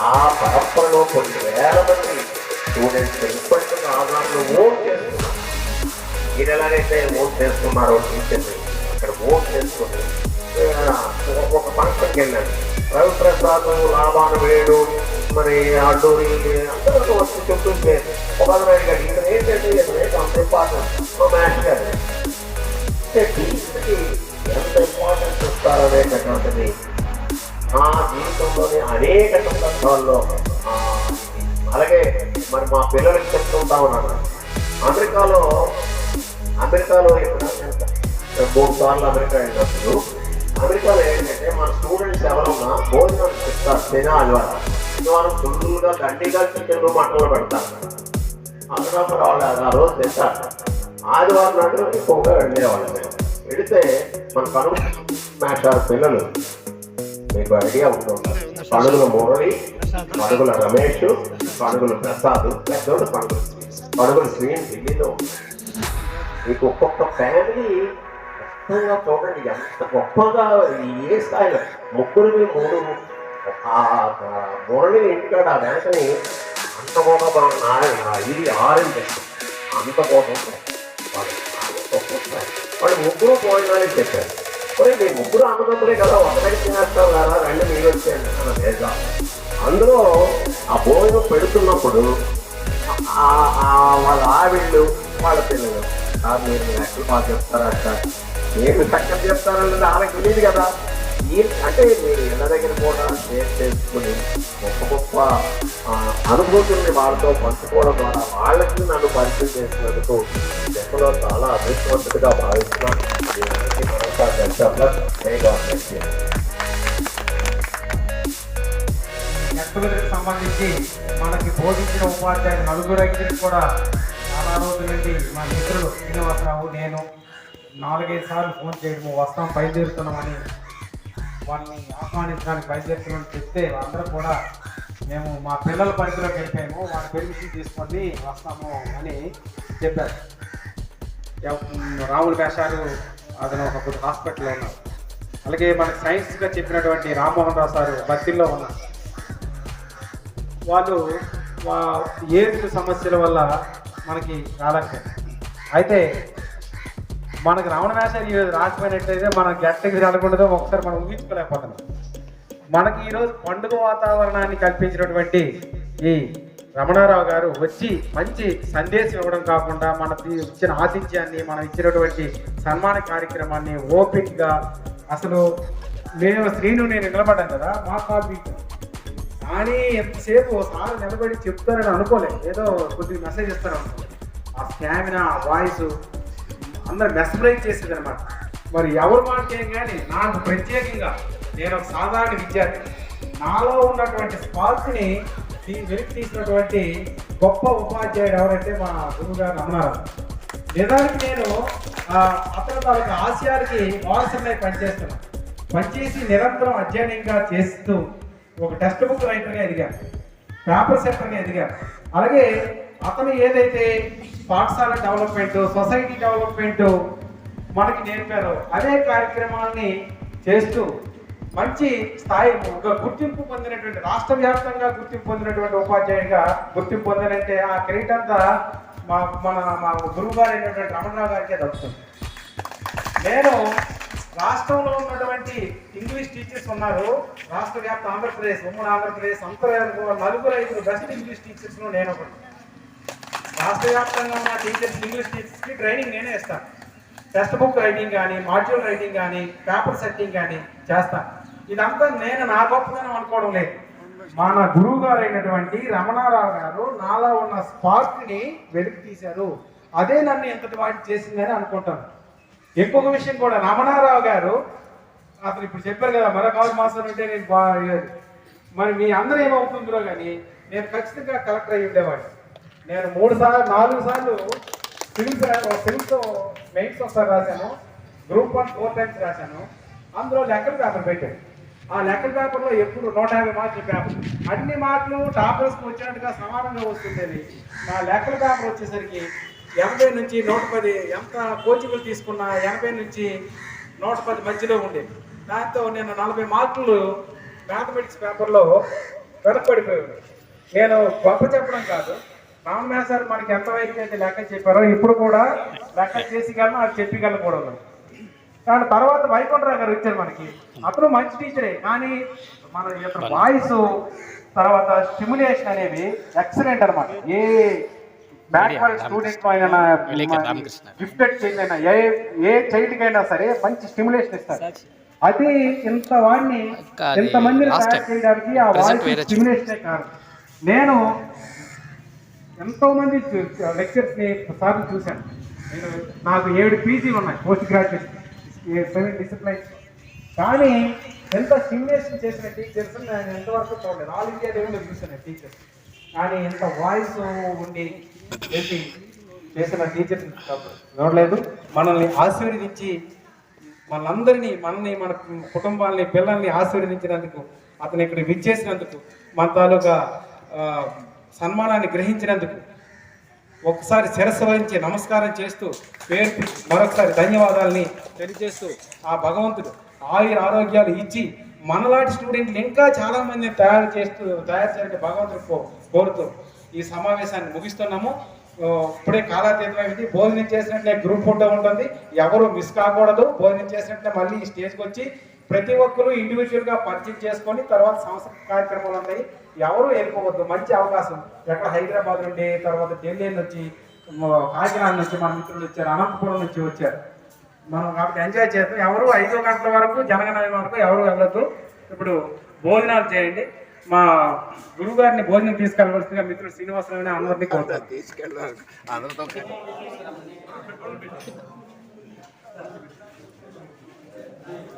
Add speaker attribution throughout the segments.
Speaker 1: ఆ పరంపరలో కొన్ని వేల మంది స్టూడెంట్స్ ఇప్పటికీ ఆధారంలో ఓట్ చేస్తున్నారు. మీరు ఎలాగైతే ఓట్ చేస్తున్నారో టీచర్ని అక్కడ ఓట్ చేసుకుని ఒక- ఫంక్షన్కి వెళ్ళాను రవిప్రసాద్ లాభాన వేడు మరి అడ్డూరి అందరూ వచ్చి చెప్తుంటే ఒక అతను గారు ఇక్కడ ఏంటంటే ఏంటంటే అంత ఇంపార్టెంట్ మా మ్యాథ్స్ గారు టీచర్కి ఎంత ఇంపార్టెన్స్ ఇస్తారనేటటువంటిది నా జీవితంలోని అనేక సందర్భాల్లో అలాగే మరి మా పిల్లలకి చెప్తుంటా ఉన్నాను అమెరికాలో అమెరికాలో మూడు సార్లు అమెరికా వెళ్ళినప్పుడు అమెరికాలో ఏంటంటే మన స్టూడెంట్స్ ఎవరున్నా భోజనం చెప్తారు శని ఆదివారం మనం ఫుల్గా దండిగా చికెన్లు మటన్లు పెడతారు. అందులో వాళ్ళు ఆ రోజు తింటారు. ఆదివారం నాడు ఎక్కువగా వెళ్ళేవాళ్ళు. మేము వెళితే మన కనుమ మ్యాచ్ పిల్లలు మీకు ఐడియా ఉంటుంది? పనులు మురళి పడుగుల రమేష్ పడుగుల ప్రసాద్ పెద్దోడు పండుగ పడుగుల శ్రీని ఢిల్లీలో మీకు ఒక్కొక్క ఫ్యామిలీ మొత్తంగా చూడండి ఎంత గొప్పగా ఏ స్థాయిలో ముగ్గురు మూడు ఆ మురళి ఇంటికాడ ఆ వెంటనే అంత గొప్ప ఇది ఆరెంజ్ అంత గొప్ప వాళ్ళు ముగ్గురు పోయినారని చెప్పారు. మరి మీ ముగ్గురు అన్నదమ్ములే కదా ఒకరికి తినేస్తాం కదా రెండు మీరు వచ్చేయండి. అన్న లేదా అందులో ఆ భోజనం పెడుతున్నప్పుడు వాళ్ళ ఆవిళ్ళు వాళ్ళ పిల్లలు మీరు ఎక్కడ బాగా సార్ మీరు చక్కగా చెప్తారన్నది ఆమెకు తెలియదు కదా. ఈ అంటే మీరు ఇళ్ళ దగ్గర కూడా షేర్ చేసుకుని గొప్ప గొప్ప అనుభూతుల్ని వాళ్ళతో పంచుకోవడం ద్వారా వాళ్ళకి నన్ను పరిచయం చేసినందుకు జన్మలో చాలా అదృష్టవంతుడిగా భావిస్తున్నాను. దీనికి
Speaker 2: సంబంధించి మనకి బోధించిన ఉపాధ్యాయులు నలుగురు కూడా చాలా రోజుల నుండి మా మిత్రులు శ్రీనివాసరావు నేను నాలుగైదు సార్లు ఫోన్ చేయడము వస్తాం బయలుదేరుతున్నామని వాళ్ళని ఆహ్వానించడానికి బయలుదేరుతున్నామని చెప్తే అందరూ కూడా మేము మా పిల్లల పరిధిలోకి వెళ్ళిపోయాము వాళ్ళ పెర్మిషన్ తీసుకొని వస్తాము అని చెప్పారు. ఎవ- రాముల వేషాలు అతను ఒక హాస్పిటల్లో ఉన్నారు అలాగే మనకు సైన్స్గా చెప్పినటువంటి రామ్మోహన్ రావు సార్ బస్సుల్లో ఉన్నారు వాళ్ళు ఏజ్ సమస్యల వల్ల మనకి రాలేకపోయారు అయితే మనకు రమణ వేషాలు ఈరోజు రాకపోయినట్టయితే మనం గట్టకి రాలకుండదో ఒకసారి మనం ఊహించుకోలేకపోతున్నాం. మనకి ఈరోజు పండుగ వాతావరణాన్ని కల్పించినటువంటి ఈ రమణారావు గారు వచ్చి మంచి సందేశం ఇవ్వడం కాకుండా మన ఇచ్చిన ఆతిథ్యాన్ని మనం ఇచ్చినటువంటి సన్మాన కార్యక్రమాన్ని ఓపిక్గా అసలు నేను శ్రీను నేను నిలబడ్డాను కదా మా కాల్ కానీ ఎంతసేపు ఒకసారి నిలబడి చెప్తారని అనుకోలేదు. ఏదో కొద్దిగా మెసేజ్ ఇస్తారు అనుకోలేదు. ఆ స్టామినా ఆ వాయిస్ అందరు మెస్మరైజ్ చేసేది అనమాట మరి ఎవరు మాట్లాడే కానీ నాకు ప్రత్యేకంగా నేను ఒక సాధారణ విద్యార్థి నాలో ఉన్నటువంటి స్పార్క్ని వెలికి తీసినటువంటి గొప్ప ఉపాధ్యాయుడు ఎవరంటే మా గురువు గారు అన్నారు నిజానికి నేను అతను తాలూకు ఆశయాలకి వారసులై పనిచేస్తున్నాను. పనిచేసి నిరంతరం అధ్యయనంగా చేస్తూ ఒక టెక్స్ట్ బుక్ రైటర్గా ఎదిగా పేపర్ సెట్టర్గా ఎదిగాను అలాగే అతను ఏదైతే పాఠశాల డెవలప్మెంట్ సొసైటీ డెవలప్మెంట్ మనకి నేర్పారో అదే కార్యక్రమాల్ని చేస్తూ మంచి స్థాయి ఒక గుర్తింపు పొందినటువంటి రాష్ట్ర వ్యాప్తంగా గుర్తింపు పొందినటువంటి ఉపాధ్యాయుడిగా గుర్తింపు పొందినంటే ఆ క్రెడిట్ అంతా మా మన మా గురువు గారు అయినటువంటి రమణరావు గారికే దక్కుతుంది. నేను రాష్ట్రంలో ఉన్నటువంటి ఇంగ్లీష్ టీచర్స్ ఉన్నారు. రాష్ట్ర వ్యాప్త ఆంధ్రప్రదేశ్ ఉమ్మడి ఆంధ్రప్రదేశ్ అంతర నలుగురు ఐదుగురు బెస్ట్ ఇంగ్లీష్ టీచర్స్ నేను ఒకటి రాష్ట్ర వ్యాప్తంగా ఉన్న టీచర్స్ ఇంగ్లీష్ టీచర్స్కి ట్రైనింగ్ నేనే ఇస్తాను. టెక్స్ట్ బుక్ రైటింగ్ కానీ మాడ్యూల్ రైటింగ్ కానీ పేపర్ సెట్టింగ్ కానీ చేస్తాను ఇదంతా నేను నా గొప్పదనం అనుకోవడం లేదు. మన గురువు గారు అయినటువంటి రమణారావు గారు నాలో ఉన్న స్పార్క్ని వెలికి తీశారు. అదే నన్ను ఇంతటి వాటి చేసిందని అనుకుంటాను. ఇంకొక విషయం కూడా రమణారావు గారు అతను ఇప్పుడు చెప్పారు కదా మరొక ఆరు మాసం ఉంటే నేను మరి మీ అందరూ ఏమవుతుందో కానీ నేను ఖచ్చితంగా కలెక్టర్ అయ్యి ఉండేవాడిని. నేను మూడు సార్లు నాలుగు సార్లు సివిల్ సివిల్స్ మెయిన్స్ ఒకసారి రాశాను గ్రూప్ వన్ ఫోర్ టైమ్స్ రాశాను. అందులో లెక్కల పేపర్ పెట్టాను ఆ లెక్కల పేపర్లో ఎప్పుడు నూట యాభై మార్కులు పేపర్. అన్ని మార్కులు టాపర్స్కి వచ్చినట్టుగా సమానంగా వస్తుండేది. నా లెక్కల పేపర్ వచ్చేసరికి ఎనభై నుంచి నూట పది ఎంత కోచింగ్లు తీసుకున్నా ఎనభై నుంచి నూట పది మధ్యలో ఉండేది దాంతో నేను నలభై మార్కులు మ్యాథమెటిక్స్ పేపర్లో వెనకబడిపోయాడు నేను గొప్ప చెప్పడం కాదు. రామనాథ సార్ మనకి ఎంత వరకు అయితే లెక్క చెప్పారో ఇప్పుడు కూడా లెక్క చేసిగలను అది చెప్పగలను కూడా ఉన్నాను కానీ తర్వాత వైకుంఠరావు గారు వచ్చారు మనకి. అతను మంచి టీచరే కానీ మన యొక్క వాయిస్ తర్వాత స్టిమ్యులేషన్ అనేవి ఎక్సలెంట్ అన్నమాట. ఏ బ్యాక్వర్డ్ స్టూడెంట్ అయినా గిఫ్టెడ్ చైల్డ్ అయినా ఏ ఏ చైల్డ్ అయినా సరే మంచి స్టిమ్యులేషన్ ఇస్తారు. అది ఇంత వాడిని
Speaker 3: అది
Speaker 2: ఇంత మందిని
Speaker 3: last
Speaker 2: తయారు. చేయడానికి ఆ
Speaker 3: వేరే
Speaker 2: స్టిమ్యులేషనే కారణం నేను ఎంతో మంది లెక్చర్స్ని సార్లు చూశాను. నేను నాకు ఏడు పీజీలు ఉన్నాయి పోస్ట్ గ్రాడ్యుయేషన్ సెవెన్ డిసిప్లైన్స్ కానీ ఎంత స్టిమ్యులేషన్ చేసిన టీచర్స్ నేను ఎంతవరకు చూడలేదు. ఆల్ ఇండియా లెవెల్లో చూశాను టీచర్స్ కానీ ఎంత వాయిస్ ఉండి చేసి చేసిన టీచర్ చూడలేదు మనల్ని ఆశీర్వదించి మనందరినీ మనల్ని మన కుటుంబాలని పిల్లల్ని ఆశీర్వదించినందుకు అతను ఇక్కడ విచ్చేసినందుకు మన తాలూకా సన్మానాన్ని గ్రహించినందుకు ఒకసారి శిరస్సు వహించి నమస్కారం చేస్తూ పేరు మరొకసారి ధన్యవాదాలని తెలియజేస్తూ ఆ భగవంతుడు ఆయుర ఆరోగ్యాలు ఇచ్చి మనలాంటి స్టూడెంట్లు ఇంకా చాలామందిని తయారు చేస్తూ తయారు చేయాలంటే భగవంతుడు కో- కోరుతూ ఈ సమావేశాన్ని ముగిస్తున్నాము. ఇప్పుడే కాలాతీతమైంది. భోజనం చేసినట్లే గ్రూప్ ఫోటో ఉంటుంది. ఎవరు మిస్ కాకూడదు. భోజనం చేసినట్లే మళ్ళీ ఈ స్టేజ్కి వచ్చి ప్రతి ఒక్కరు ఇండివిజువల్గా పరిచయం చేసుకొని తర్వాత సంస్కృతి కార్యక్రమాలు ఉంటాయి. ఎవరు వెళ్ళిపోవద్దు. మంచి అవకాశం. ఎక్కడ హైదరాబాద్ నుండి తర్వాత ఢిల్లీ నుంచి కాకినాడ నుంచి మన మిత్రులు వచ్చారు. అనంతపురం నుంచి వచ్చారు. మనం కాబట్టి ఎంజాయ్ చేద్దాం. ఎవరు ఐదో గంటల వరకు జనగణన వరకు ఎవరు వెళ్ళొద్దు. ఇప్పుడు భోజనాలు చేయండి. మా గురువు గారిని భోజనం తీసుకెళ్ళవలసిందిగా మిత్రుడు శ్రీనివాసరావు అందరినీ కోరుతాను
Speaker 4: అందరితో ఓ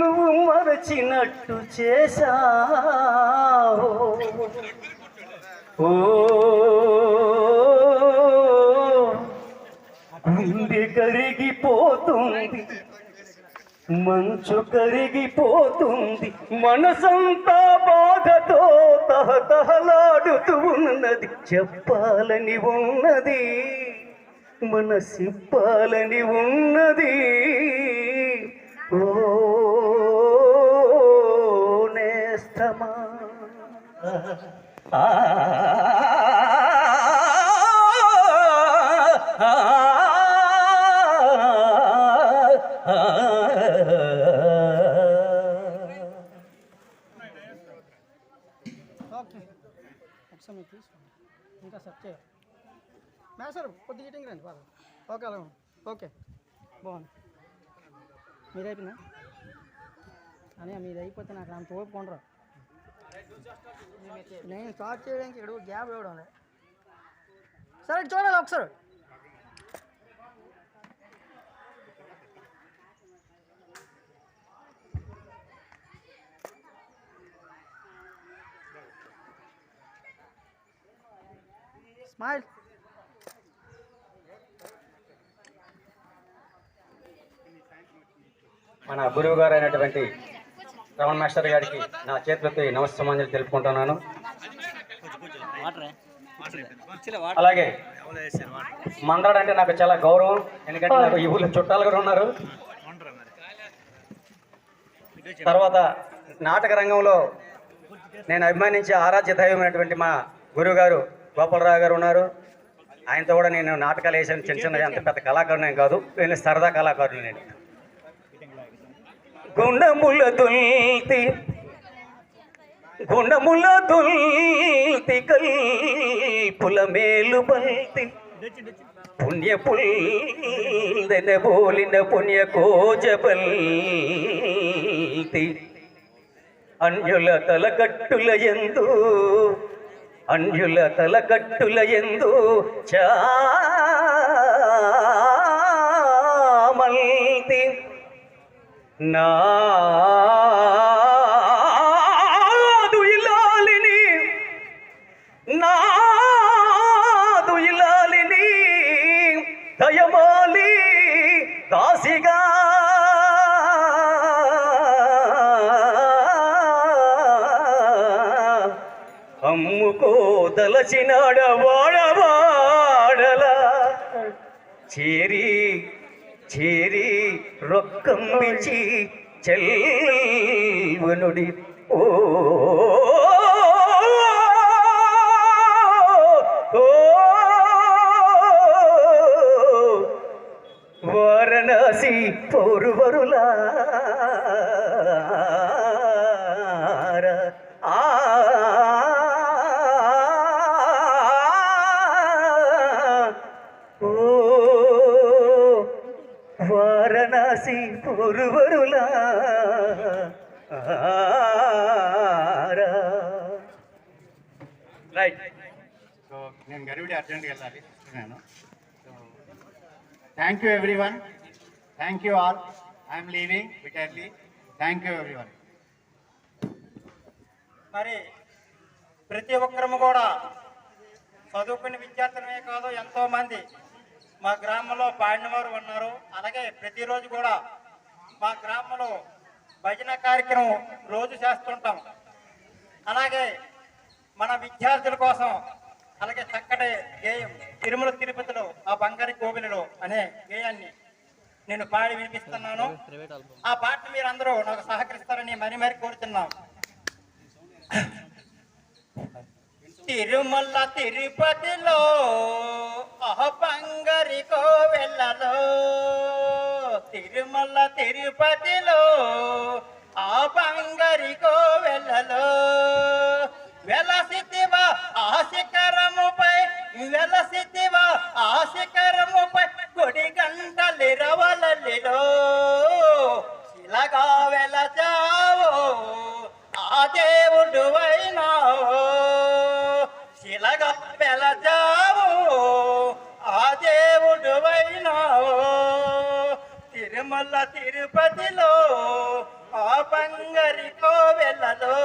Speaker 4: నువ్వు మరచినట్టు చేశావు. ఓ గుండె కరిగిపోతుంది మంచు కరిగిపోతుంది మనసంతా బాధతో తహతహలాడుతూ ఉన్నది. చెప్పాలని ఉన్నది మనసిప్పాలని ఉన్నది. ఓ
Speaker 5: ఇంకా సెట్ చేయాలి మ్యా సార్ కొద్దిగా ఈటింగ్ రండి బాగా ఓకే అలా ఓకే బాగుంది మీది అనే మీరు మీది అయిపోతే నాకు అంత ఓపుకుండరు నేను స్టార్ట్ చేయడానికి ఇక్కడ గ్యాప్ ఇవ్వడం సరే చూడాలి ఒకసారి. స్మైల్
Speaker 4: మన గురువు గారు అయినటువంటి రమణ మాస్టర్ గారికి నా చేతులతో నమస్తమాంజలి తెలుపుకుంటున్నాను. అలాగే మందడు అంటే నాకు చాలా గౌరవం ఎందుకంటే నాకు ఈ ఊళ్ళో చుట్టాలు కూడా ఉన్నారు. తర్వాత నాటక రంగంలో నేను అభిమానించే ఆరాధ్య దైవమైనటువంటి మా గురువు గారు గోపాలరావు గారు ఉన్నారు. ఆయనతో కూడా నేను నాటకాలు వేసాను చిన్న చిన్న అంత పెద్ద కళాకారుని కాదు నేను సరదా కళాకారుని నేను. గుణముల దుల్తి గుణముల దుల్తి కల్పుల మేలు బల్తి పుణ్య పుల్దెన బోలిన పుణ్య కోజబల్తి అన్యుల తలకట్టుల ఎందు అన్యుల తలకట్టుల ఎందు చా నాదు ఇలాలిని నాదు ఇలాలిని దయమాలి దాసిగా అమ్ముకో దలచినాడ వాడవాడల చేరి చేరి రొక్కమ్మిచి చెల్వనుడి ఓ ఓ వారణాసి పౌరువరులా ఓ వారణాసి పౌరువరులా రైట్
Speaker 3: సో నేను గరివిడి అర్జెంట్గా వెళ్ళాలి. నేను. So thank you everyone thank you all I'm leaving bitterly thank you everyone
Speaker 6: మరి ప్రతి ఒక్కరము కూడా చదువుకునే విద్యార్థులమే కాదు ఎంతో మంది మా గ్రామంలో పాడిన వారు ఉన్నారు. అలాగే ప్రతిరోజు కూడా మా గ్రామంలో భజన కార్యక్రమం రోజు చేస్తుంటాం. అలాగే మన విద్యార్థుల కోసం అలాగే చక్కటి గేయం తిరుమల తిరుపతిలో ఆ బంగారి కోవిలలో అనే గేయాన్ని నేను పాడి వినిపిస్తున్నాను. ఆ పాట మీరందరూ నాకు సహకరిస్తారని మరి మరి కోరుతున్నాం. తిరుమల తిరుపతిలో అహ వెళ్ళలో కోవెల్లలో తిరుమల తిరుపతిలో ఆ వెళ్ళలో కోవెల్లలో వెలసితివా ఆ శిఖరముపై వెలసితివా ఆ శిఖరముపై కొడి గంటలిరవలలిలో రవలలిలో తిరుపతిలో ఆ బంగరి కోవెలలో.